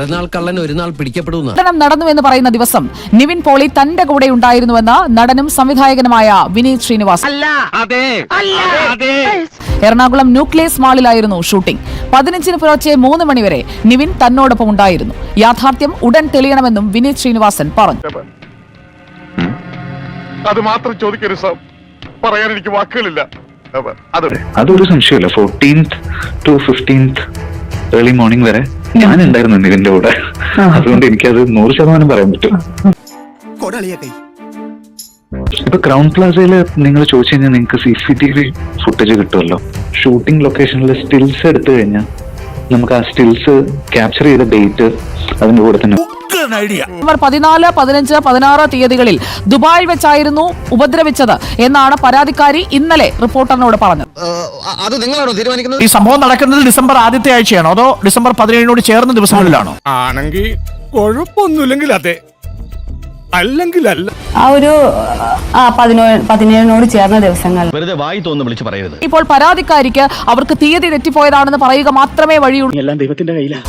പലനാൾ കള്ളൻ ഒരു നാൾ പിടിക്കപ്പെടുന്ന നടന്നു എന്ന് പറയുന്ന ദിവസം നിവിൻ പോളി തന്റെ കൂടെ ഉണ്ടായിരുന്നുവെന്ന് നടനും സംവിധായകനുമായ വിനീത് ശ്രീനിവാസ് എറണാകുളം ന്യൂക്ലിയസ് മാളിലായിരുന്നു ഷൂട്ടിംഗ്. പതിനഞ്ചിന് പുലർച്ചെ മൂന്ന് മണിവരെ നിവിൻ തന്നോടൊപ്പം ഉണ്ടായിരുന്നു. യാഥാർത്ഥ്യം ഉടൻ തെളിയണമെന്നും വിനീത് ശ്രീനിവാസൻ പറഞ്ഞു. അത് മാത്രം ചോദിക്കരുത് സാർ പറയാൻ എനിക്ക് വാക്കുകളില്ല. അത് അതൊരു സംശയമില്ല. Fourteenth to fifteenth early morning വരെ ഞാൻ ഉണ്ടായിരുന്നു കൂടെ. അതുകൊണ്ട് എനിക്കത് നൂറ് ശതമാനം പറയാൻ പറ്റും. ഇപ്പൊ ക്രൗൺ പ്ലാസയിൽ നിങ്ങൾ ചോദിച്ചു കഴിഞ്ഞാൽ നിങ്ങൾക്ക് C C T V footage കിട്ടുമല്ലോ. ഷൂട്ടിംഗ് ലൊക്കേഷനിൽ സ്റ്റിൽസ് എടുത്തു കഴിഞ്ഞാൽ നമുക്ക് ആ സ്റ്റിൽസ് ക്യാപ്ചർ ചെയ്ത ഡേറ്റ് അതിന്റെ കൂടെ തന്നെ. ഇവർ പതിനാല് പതിനഞ്ച് പതിനാറ് തീയതികളിൽ ദുബായിൽ വെച്ചായിരുന്നു ഉപദ്രവിച്ചത് എന്നാണ് പരാതിക്കാരി ഇന്നലെ റിപ്പോർട്ടറിനോട് പറഞ്ഞത്. അത് നിങ്ങളാണോ തീരുമാനിക്കുന്നത്? ഈ സംഭവം നടക്കുന്നത് ഡിസംബർ ആദ്യത്തെ ആഴ്ചയാണോ? അതോ ഡിസംബർ പതിനേഴിനോട് ചേർന്ന ദിവസങ്ങളിലാണോ? ആണെങ്കിൽ കുഴപ്പമൊന്നുമില്ലെങ്കിൽ അതെ. അല്ലെങ്കിൽ അല്ല ആ ഒരു ആ പതിനേഴ് പതിനേഴിനോട് ചേർന്ന ദിവസങ്ങൾ. വെറുതെ വായി തോന്നുന്നു വിളിച്ച് പറയരുത്. ഇപ്പോൾ പരാതിക്കാരിക്ക് അവർക്ക് തീയതി തെറ്റിപ്പോയതാണെന്ന് പറയുക മാത്രമേ വഴിയുള്ളൂ. എല്ലാം ദൈവത്തിന്റെ കയ്യിലാ.